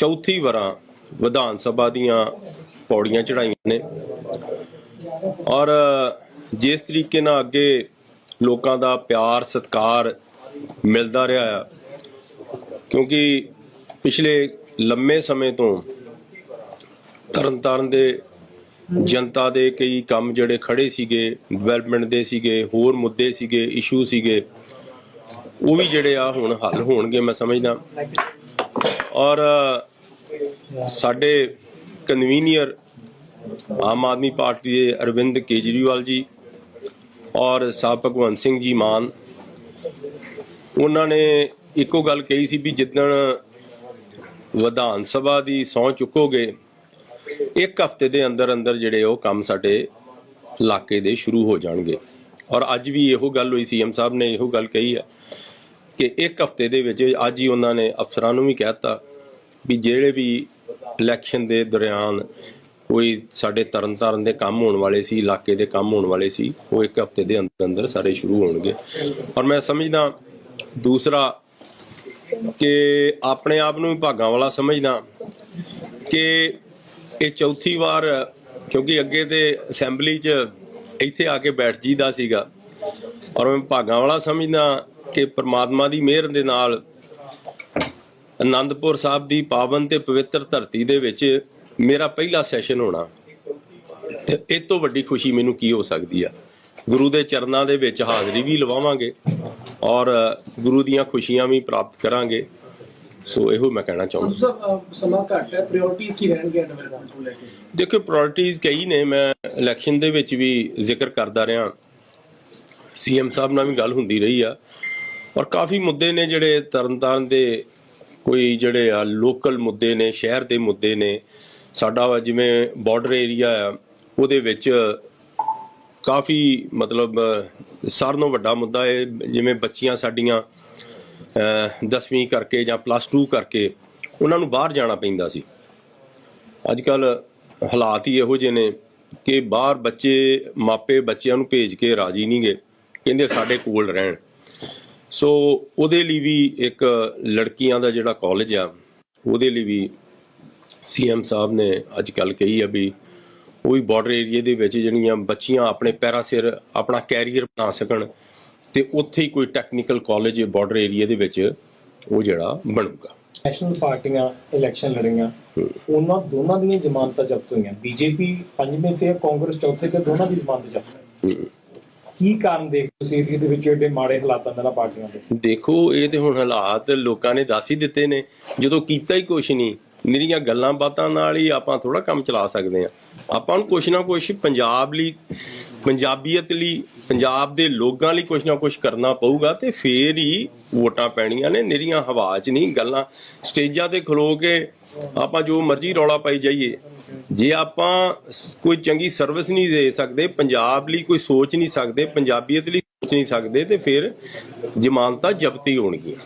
ਚੌਥੀ ਵਾਰਾਂ ਵਿਧਾਨ ਸਭਾ ਦੀਆਂ ਪੌੜੀਆਂ ਚੜਾਈਆਂ ਨੇ। ਔਰ ਜਿਸ ਤਰੀਕੇ ਨਾਲ ਅੱਗੇ ਲੋਕਾਂ ਦਾ ਪਿਆਰ, ਸਤਿਕਾਰ ਮਿਲਦਾ ਰਿਹਾ ਆ, ਕਿਉਂਕਿ ਪਿਛਲੇ ਲੰਮੇ ਸਮੇਂ ਤੋਂ ਤਰਨਤਾਰਨ ਦੇ ਜਨਤਾ ਦੇ ਕਈ ਕੰਮ ਜਿਹੜੇ ਖੜੇ ਸੀਗੇ ਡਿਵੈਲਪਮੈਂਟ ਦੇ ਸੀਗੇ, ਹੋਰ ਮੁੱਦੇ ਸੀਗੇ ਇਸ਼ੂ ਸੀਗੇ, ਉਹ ਵੀ ਜਿਹੜੇ ਆ ਹੁਣ ਹੱਲ ਹੋਣਗੇ, ਮੈਂ ਸਮਝਦਾ। ਔਰ ਸਾਡੇ ਕਨਵੀਨੀਅਰ ਆਮ ਆਦਮੀ ਪਾਰਟੀ ਦੇ ਅਰਵਿੰਦ ਕੇਜਰੀਵਾਲ ਜੀ ਔਰ ਸਾਹਿਬ ਭਗਵੰਤ ਸਿੰਘ ਜੀ ਮਾਨ, ਉਹਨਾਂ ਨੇ ਇੱਕੋ ਗੱਲ ਕਹੀ ਸੀ ਵੀ ਜਿੱਦਣ ਵਿਧਾਨ ਸਭਾ ਦੀ ਸਹੁੰ ਚੁੱਕੋਗੇ, ਇੱਕ ਹਫ਼ਤੇ ਦੇ ਅੰਦਰ ਅੰਦਰ ਜਿਹੜੇ ਉਹ ਕੰਮ ਸਾਡੇ ਇਲਾਕੇ ਦੇ ਸ਼ੁਰੂ ਹੋ ਜਾਣਗੇ। ਔਰ ਅੱਜ ਵੀ ਇਹੋ ਗੱਲ ਹੋਈ ਸੀ ਐਮ ਸਾਹਿਬ ਨੇ ਇਹੋ ਗੱਲ ਕਹੀ ਹੈ ਕਿ ਇੱਕ ਹਫ਼ਤੇ ਦੇ ਵਿੱਚ ਅੱਜ ਹੀ ਉਹਨਾਂ ਨੇ ਅਫਸਰਾਂ ਨੂੰ ਵੀ ਕਹਿਤਾ ਵੀ ਜਿਹੜੇ ਵੀ ਇਲੈਕਸ਼ਨ ਦੇ ਦੌਰਾਨ ਕੋਈ ਸਾਡੇ ਤਰਨਤਾਰਨ ਦੇ ਕੰਮ ਹੋਣ ਵਾਲੇ ਸੀ, ਇਲਾਕੇ ਦੇ ਕੰਮ ਹੋਣ ਵਾਲੇ ਸੀ, ਉਹ ਇੱਕ ਹਫ਼ਤੇ ਦੇ ਅੰਦਰ ਅੰਦਰ ਸਾਰੇ ਸ਼ੁਰੂ ਹੋਣਗੇ। ਔਰ ਮੈਂ ਸਮਝਦਾ, ਦੂਸਰਾ ਕਿ ਆਪਣੇ ਆਪ ਨੂੰ ਵੀ ਭਾਗਾਂ ਵਾਲਾ ਸਮਝਦਾ ਕਿ ਇਹ ਚੌਥੀ ਵਾਰ, ਕਿਉਂਕਿ ਅੱਗੇ ਤੇ ਅਸੈਂਬਲੀ 'ਚ ਇੱਥੇ ਆ ਕੇ ਬੈਠ ਜੀਦਾ ਸੀਗਾ। ਔਰ ਮੈਂ ਭਾਗਾਂ ਵਾਲਾ ਸਮਝਦਾ ਕਿ ਪ੍ਰਮਾਤਮਾ ਦੀ ਮਿਹਰ ਦੇ ਨਾਲ ਆਨੰਦਪੁਰ ਸਾਹਿਬ ਦੀ ਪਾਵਨ ਤੇ ਪਵਿੱਤਰ ਧਰਤੀ ਦੇ ਵਿੱਚ ਮੇਰਾ ਪਹਿਲਾ ਸੈਸ਼ਨ ਹੋਣਾ। ਤੇ ਇਹ ਤੋਂ ਵੱਡੀ ਖੁਸ਼ੀ ਮੈਨੂੰ ਕੀ ਹੋ ਸਕਦੀ ਆ? ਗੁਰੂ ਦੇ ਚਰਨਾਂ ਦੇ ਵਿੱਚ ਹਾਜ਼ਰੀ ਵੀ ਲਵਾਵਾਂਗੇ ਔਰ ਗੁਰੂ ਦੀਆਂ ਖੁਸ਼ੀਆਂ ਵੀ ਪ੍ਰਾਪਤ ਕਰਾਂਗੇ। ਸੋ ਇਹੋ ਮੈਂ ਕਹਿਣਾ ਚਾਹੁੰਦਾ। ਅਹ, ਸਮਾਂ ਘੱਟ ਹੈ। ਪ੍ਰਾਇੋਰਟੀਜ਼ ਕੀ ਰਹਿਣਗੇ ਡਿਵੈਲਪਮੈਂਟ ਨੂੰ ਲੈ ਕੇ? ਦੇਖੋ ਪ੍ਰਾਇੋਰਟੀਜ਼ ਕਈ ਨੇ। ਮੈਂ ਇਲੈਕਸ਼ਨ ਦੇ ਵਿੱਚ ਵੀ ਜ਼ਿਕਰ ਕਰਦਾ ਰਿਹਾ। ਸੀਐਮ ਸਾਹਿਬ ਨਾਲ ਵੀ ਗੱਲ ਹੁੰਦੀ ਰਹੀ ਆ। ਔਰ ਕਾਫੀ ਮੁੱਦੇ ਨੇ ਜਿਹੜੇ ਤਰਨਤਾਰਨ ਦੇ ਕੋਈ ਜਿਹੜੇ ਆ ਲੋਕਲ ਮੁੱਦੇ ਨੇ, ਸ਼ਹਿਰ ਦੇ ਮੁੱਦੇ ਨੇ, ਸਾਡਾ ਵਾ ਜਿਵੇਂ ਬਾਰਡਰ ਏਰੀਆ ਆ, ਉਹਦੇ ਵਿੱਚ ਕਾਫੀ ਮਤਲਬ, ਸਾਰਿਆਂ ਨਾਲੋਂ ਵੱਡਾ ਮੁੱਦਾ ਹੈ ਜਿਵੇਂ ਬੱਚੀਆਂ ਸਾਡੀਆਂ 10ਵੀਂ ਕਰਕੇ ਜਾਂ ਪਲੱਸ 2 ਕਰਕੇ ਉਹਨਾਂ ਨੂੰ ਬਾਹਰ ਜਾਣਾ ਪੈਂਦਾ ਸੀ। ਅੱਜ ਕੱਲ ਹਾਲਾਤ ਹੀ ਇਹੋ ਜਿਹੇ ਨੇ ਕਿ ਬਾਹਰ ਬੱਚੇ, ਮਾਪੇ ਬੱਚਿਆਂ ਨੂੰ ਭੇਜ ਕੇ ਰਾਜੀ ਨਹੀਂਗੇ ਕਹਿੰਦੇ ਸਾਡੇ ਕੋਲ ਰਹਿਣ। ਸੋ ਉਹਦੇ ਲਈ ਵੀ ਇੱਕ ਲੜਕੀਆਂ ਦਾ ਜਿਹੜਾ ਕਾਲਜ ਆ ਉਹਦੇ ਲਈ ਵੀ ਸੀਐਮ ਸਾਹਿਬ ਨੇ ਅੱਜ ਕੱਲ ਕਹੀ ਆ ਵੀ ਉਹ ਵੀ ਬਾਰਡਰ ਏਰੀਆ ਦੇ ਵਿੱਚ ਜਿਹੜੀਆਂ ਬੱਚੀਆਂ ਆਪਣੇ ਪੈਰਾਂ ਸਿਰ ਆਪਣਾ ਕੈਰੀਅਰ ਬਣਾ ਸਕਣ ਤੇ ਉੱਥੇ ਹੀ ਕੋਈ ਟੈਕਨੀਕਲ ਕਾਲਜ ਬਾਰਡਰ ਏਰੀਆ ਦੇ ਵਿੱਚ ਉਹ ਜਿਹੜਾ ਬਣੂਗਾ। ਨੈਸ਼ਨਲ ਪਾਰਟੀਆਂ ਇਲੈਕਸ਼ਨ ਲੜੀਆਂ ਉਹਨਾਂ ਦੋਨਾਂ ਦੀਆਂ ਜ਼ਮਾਨਤਾਂ ਜ਼ਬਤ ਹੋਈਆਂ। ਬੀਜੇਪੀ ਪੰਜਵੇਂ ਤੇ ਕਾਂਗਰਸ ਚੌਥੇ ਤੇ ਦੋਨਾਂ ਦੀ ਜ਼ਮਾਨਤ ਜ਼ਬਤ ਹੈ। ਹਮ। ਕੀ ਕਾਰਨ ਦੇਖ ਤੁਸੀਂ ਏਰੀਏ ਦੇ ਵਿੱਚ ਏਡੇ ਮਾੜੇ ਹਾਲਾਤਾਂ ਦੇ ਪਾਰਟੀਆਂ ਦੇ? ਦੇਖੋ, ਇਹ ਤੇ ਹੁਣ ਹਾਲਾਤ ਲੋਕਾਂ ਨੇ ਦੱਸ ਹੀ ਦਿੱਤੇ ਨੇ। ਜਦੋਂ ਕੀਤਾ ਹੀ ਕੁਛ ਨਹੀਂ ਨਿਰੀਆਂ ਗੱਲਾਂ ਬਾਤਾਂ ਨਾਲ ਹੀ ਆਪਾਂ ਥੋੜਾ ਕੰਮ ਚਲਾ ਸਕਦੇ ਆ ਆਪਾਂ ਨੂੰ ਕੁਛ ਨਾ ਕੁਛ ਪੰਜਾਬ ਲਈ ਪੰਜਾਬੀਅਤ ਲਈ, ਪੰਜਾਬ ਦੇ ਲੋਕਾਂ ਲਈ ਕੁਛ ਨਾ ਕੁਛ ਕਰਨਾ ਪਊਗਾ ਤੇ ਫੇਰ ਹੀ ਵੋਟਾਂ ਪੈਣੀਆਂ ਨੇ। ਨਿਰੀਆਂ ਹਵਾ 'ਚ ਨਹੀਂ ਗੱਲਾਂ। ਸਟੇਜਾਂ ਤੇ ਖਲੋ ਕੇ ਆਪਾਂ ਜੋ ਮਰਜ਼ੀ ਰੌਲਾ ਪਾਈ ਜਾਈਏ। ਜੇ ਆਪਾਂ ਕੋਈ ਚੰਗੀ ਸਰਵਿਸ ਨਹੀਂ ਦੇ ਸਕਦੇ, ਪੰਜਾਬ ਲਈ ਕੋਈ ਸੋਚ ਨਹੀਂ ਸਕਦੇ, ਪੰਜਾਬੀਅਤ ਲਈ ਸੋਚ ਨਹੀਂ ਸਕਦੇ, ਤੇ ਫਿਰ ਜ਼ਮਾਨਤਾਂ ਜ਼ਬਤੀ ਹੋਣਗੀਆਂ।